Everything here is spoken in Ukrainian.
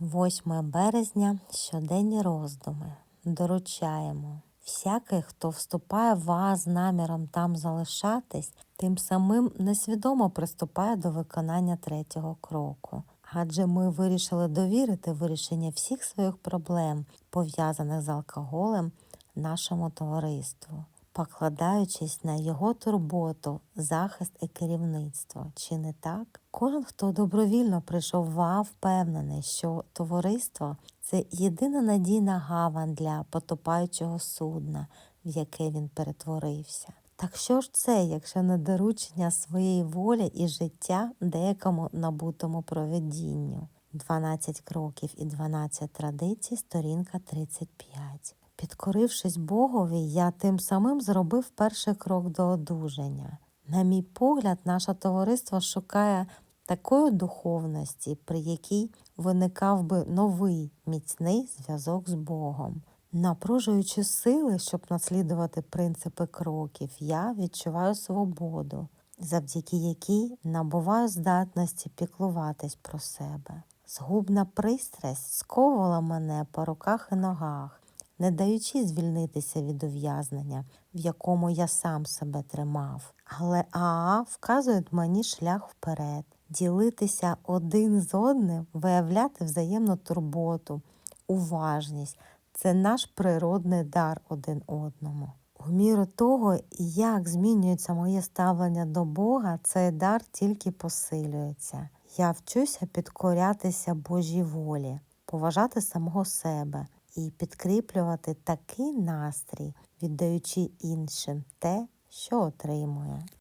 8 березня щоденні роздуми. Доручаємо. Всякий, хто вступає в вас з наміром там залишатись, тим самим несвідомо приступає до виконання третього кроку. Адже ми вирішили довірити вирішення всіх своїх проблем, пов'язаних з алкоголем, нашому товариству, покладаючись на його турботу, захист і керівництво. Чи не так? Кожен, хто добровільно прийшов в АА, впевнений, що товариство це єдина надійна гавань для потопаючого судна, в яке він перетворився. Так що ж це, якщо не доручення своєї волі і життя деякому набутому проведінню? 12 кроків і 12 традицій, сторінка 35. Підкорившись Богові, я тим самим зробив перший крок до одужання. На мій погляд, наше товариство шукає такої духовності, при якій виникав би новий міцний зв'язок з Богом. Напружуючи сили, щоб наслідувати принципи кроків, я відчуваю свободу, завдяки якій набуваю здатності піклуватись про себе. Згубна пристрасть сковувала мене по руках і ногах, не даючи звільнитися від ув'язнення, в якому я сам себе тримав. Але АА вказує мені шлях вперед, ділитися один з одним, виявляти взаємну турботу, уважність це наш природний дар один одному. У міру того, як змінюється моє ставлення до Бога, цей дар тільки посилюється. Я вчуся підкорятися Божій волі, поважати самого себе і підкріплювати такий настрій, віддаючи іншим те, що отримує.